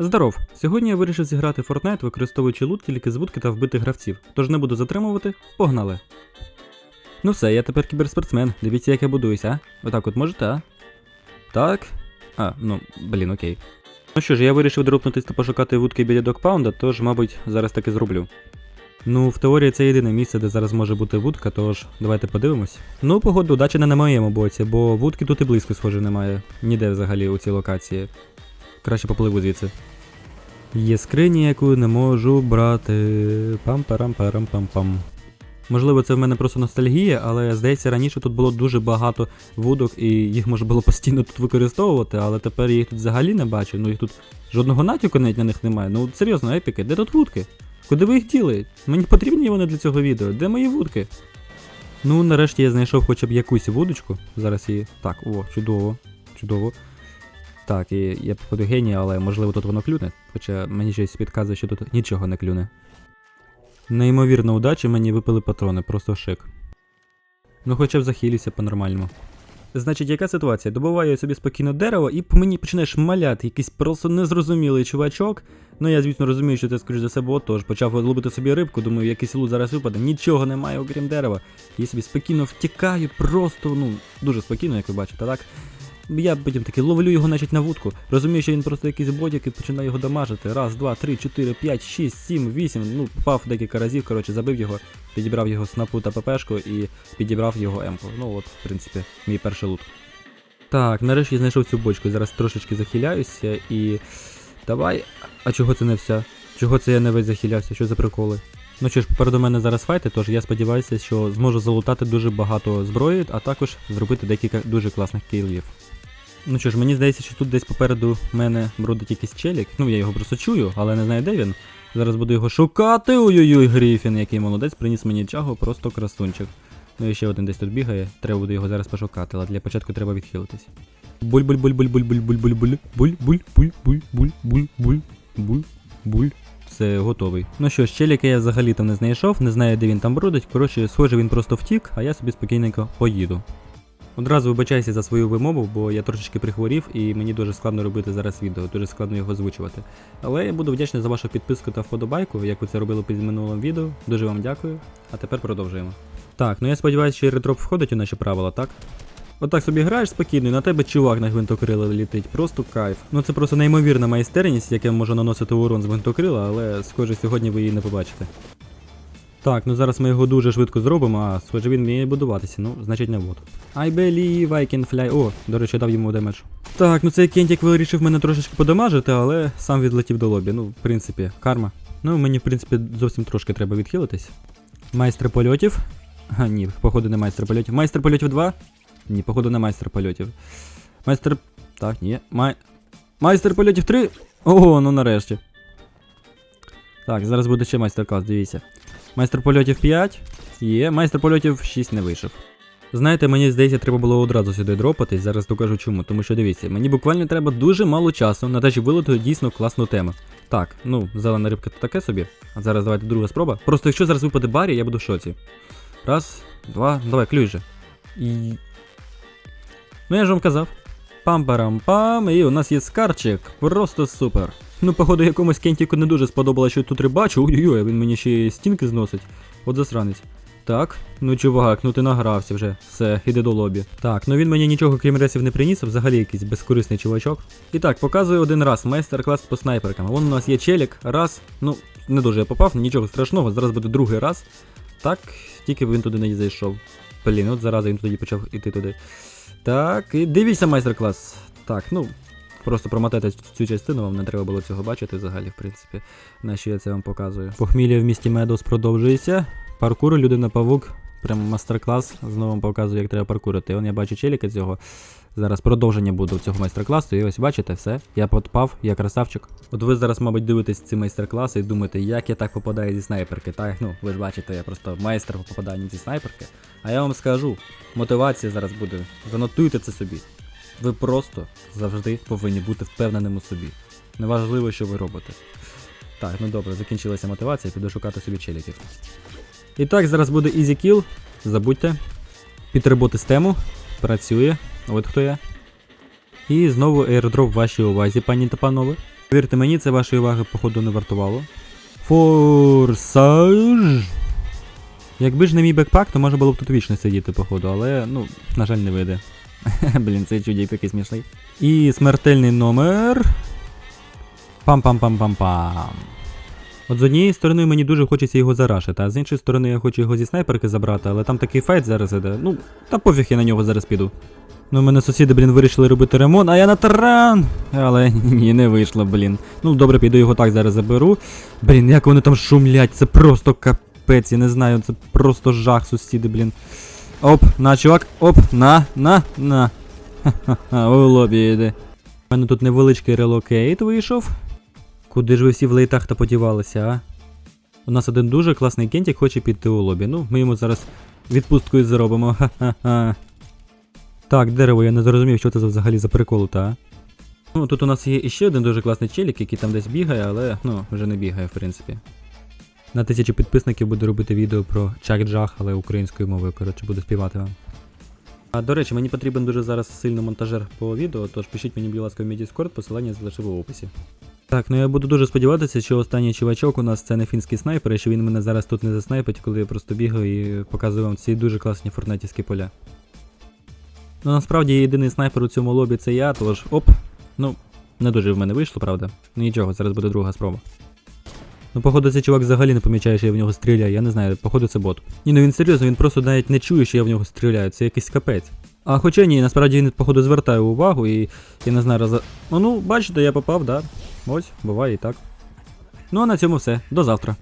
Здоров! Сьогодні я вирішив зіграти Fortnite, використовуючи лут тільки з вудки та вбитих гравців, тож не буду затримувати, погнали. Ну все, я тепер кіберспортсмен. Дивіться, як я будуюся, а? Отак от можете, а? Так. А, ну, блін, окей. Ну що ж, я вирішив дропнутись та пошукати вудки біля докпаунда, тож, мабуть, зараз таки зроблю. Ну, в теорії це єдине місце, де зараз може бути вудка, тож давайте подивимось. Ну, погоду, удача не на моєму боці, бо вудки тут і близько, схоже, немає. Ніде взагалі у цій локації. Краще попливу звідси. Є скрині, яку не можу брати. Пам-парам-парам-пам-пам. Можливо, це в мене просто ностальгія, але здається, раніше тут було дуже багато вудок, і їх можна було постійно тут використовувати, але тепер я їх тут взагалі не бачу. Ну їх тут жодного натяку навіть на них немає. Ну серйозно, епіки, де тут вудки? Куди ви їх діли? Мені потрібні вони для цього відео. Де мої вудки? Ну, нарешті я знайшов хоча б якусь вудочку. Зараз її. Так, о, чудово. Чудово. Так, і я походу геній, але можливо тут воно клюне. Хоча мені щось підказує, що тут нічого не клюне. Неймовірна удача, мені випали патрони, просто шик. Ну хоча б захилюся по-нормальному. Значить, яка ситуація? Добуваю я собі спокійно дерево, і мені починає шмаляти якийсь просто незрозумілий чувачок. Ну я, звісно, розумію, що це скоріш за себе отож. Почав ловити собі рибку, думаю, якийсь лут зараз випаде. Нічого немає, окрім дерева. Я собі спокійно втікаю, просто, ну, дуже спокійно, як ви бачите, так? Я потім таки ловлю його, значить, на вудку. Розумію, що він просто якийсь бодік і починаю його дамажити. Раз, два, три, чотири, п'ять, шість, сім, вісім. Ну, попав декілька разів, коротше, забив його, підібрав його снапу та ППшку і підібрав його емку. Ну от, в принципі, мій перший лут. Так, нарешті знайшов цю бочку. Зараз трошечки захиляюся і. Давай. А чого це не вся? Чого це я не весь захилявся? Що за приколи? Ну що ж, попереду мене зараз файти, тож я сподіваюся, що зможу залутати дуже багато зброї, а також зробити декілька дуже класних кілів. Ну що ж, мені здається, що тут десь попереду мене бродить якийсь челік. Ну, я його просто чую, але не знаю, де він. Зараз буду його шукати. Ой-ой-ой, Гріфін, який молодець, приніс мені чагу, просто красунчик. Ну і ще один десь тут бігає, треба буде його зараз пошукати, але для початку треба відхилитись. буль буль буль буль буль буль буль буль буль буль буль буль буль буль буль буль буль буль Все, готовий. Ну що ж, челіка я взагалі там не знайшов, не знаю, де він там бродить. Коротше, схоже, він просто втік, а я собі спокійненько поїду. Одразу вибачайся за свою вимову, бо я трошечки прихворів і мені дуже складно робити зараз відео, дуже складно його озвучувати. Але я буду вдячний за вашу підписку та вподобайку, як ви це робили під минулим відео. Дуже вам дякую. А тепер продовжуємо. Так, ну я сподіваюся, що і редроп входить у наші правила, так? Отак собі граєш спокійно, і на тебе чувак на гвинтокрила літить, просто кайф. Ну це просто неймовірна майстерність, яка може наносити урон з гвинтокрила, але схоже сьогодні ви її не побачите. Так, ну зараз ми його дуже швидко зробимо, а схоже він вміє будуватися, ну, значить не вот. I believe I can fly. О, до речі, дав йому демедж. Так, ну цей кентік вирішив мене трошечки подамажити, але сам відлетів до лобі. Ну, в принципі, карма. Ну, мені, в принципі, зовсім трошки треба відхилитись. Майстер польотів. А, ні, походу не майстер польотів. Майстер польотів 2? Ні, походу не майстер польотів. Майстер. Так, ні. Май... Майстер польотів 3. Ого, ну нарешті. Так, зараз буде ще майстер-клас, дивіться. Майстер польотів 5. Є, майстер польотів 6 не вийшов. Знаєте, мені здається, треба було одразу сюди дропатись, зараз докажу чому. Тому що дивіться, мені буквально треба дуже мало часу на те, щоб вилити дійсно класну тему. Так, ну, зелена рибка то таке собі. А зараз давайте друга спроба. Просто якщо зараз випаде барі, я буду в шоці. Раз, два, давай, клюй же. І. Ну я ж вам казав. Пам-парам-пам, і у нас є скарчик. Просто супер. Ну, походу, якомусь кентіку не дуже сподобалося, що я тут рибачу. Ой-ой-ой, він мені ще стінки зносить. От засранець. Так, ну чувак, ну ти награвся вже. Все, іди до лобі. Так, ну він мені нічого крім ресів не приніс, взагалі якийсь безкорисний чувачок. І так, показую один раз майстер-клас по снайперкам. Вон у нас є челік, раз. Ну, не дуже я попав, нічого страшного, зараз буде другий раз. Так, тільки він туди не зайшов. Блін, от зараза він тоді почав іти туди. Так, і дивіться майстер-клас. Так, ну. Просто промотайте цю частину, вам не треба було цього бачити взагалі, в принципі. На що я це вам показую. Похмілля в місті Медос продовжується. Паркур, людина павук. Прям мастер-клас. Знову вам показую, як треба паркурити. Он я бачу челіка цього. Зараз продовження буде цього майстер-класу. І ось бачите, все. Я подпав, я красавчик. От ви зараз, мабуть, дивитесь ці майстер-класи і думаєте, як я так попадаю зі снайперки. Так, ну ви ж бачите, я просто майстер по попаданню зі снайперки. А я вам скажу, мотивація зараз буде. Занотуйте це собі. Ви просто завжди повинні бути впевненим у собі. Неважливо, що ви робите. Так, ну добре, закінчилася мотивація, піду шукати собі челіків. І так, зараз буде Easy Kill. Забудьте. Підтримати систему. Працює. От хто я. І знову в вашій увазі, пані та панове. Повірте мені, це вашої уваги, походу, не вартувало. Форсаж. Якби ж не мій бекпак, то можна було б тут вічно сидіти, походу, але, ну, на жаль, не вийде. Блін, цей чудік такий смішний. І смертельний номер. Пам-пам-пам-пам-пам. От з однієї сторони мені дуже хочеться його зарашити, а з іншої сторони я хочу його зі снайперки забрати, але там такий файт зараз іде. Ну, та пофіг я на нього зараз піду. Ну, у мене сусіди, блін, вирішили робити ремонт, а я на таран! Але ні, не вийшло, блін. Ну, добре, піду його так зараз заберу. Блін, як вони там шумлять, це просто капець, я не знаю, це просто жах, сусіди, блін. Оп, на, чувак, оп, на, на, на. Ха-ха-ха, у лобі йде. У мене тут невеличкий релокейт вийшов. Куди ж ви всі в лейтах та подівалися, а? У нас один дуже класний кентік хоче піти у лобі. Ну, ми йому зараз відпустку і зробимо. Ха-ха-ха. Так, дерево, я не зрозумів, що це взагалі за прикол, та? Ну, тут у нас є іще один дуже класний челік, який там десь бігає, але ну, вже не бігає, в принципі. На тисячу підписників буду робити відео про чак-джах, але українською мовою, коротше, буду співати вам. А до речі, мені потрібен дуже зараз сильно монтажер по відео, тож пишіть мені, будь ласка, в мій Discord, посилання залишив в описі. Так, ну я буду дуже сподіватися, що останній чувачок у нас це не фінський снайпер, і що він мене зараз тут не заснайпить, коли я просто бігаю і показую вам ці дуже класні фортнетівські поля. Ну насправді єдиний снайпер у цьому лобі це я, тож оп. Ну, не дуже в мене вийшло, правда. Ну нічого, зараз буде друга спроба. Ну, походу, цей чувак взагалі не помічає, що я в нього стріляю, я не знаю, походу це бот. Ні, ну він серйозно, він просто навіть не чує, що я в нього стріляю, це якийсь капець. А хоча ні, насправді він, походу, звертає увагу і я не знаю, роз... Ну, ну, бачите, я попав, да. Ось, буває і так. Ну а на цьому все. До завтра.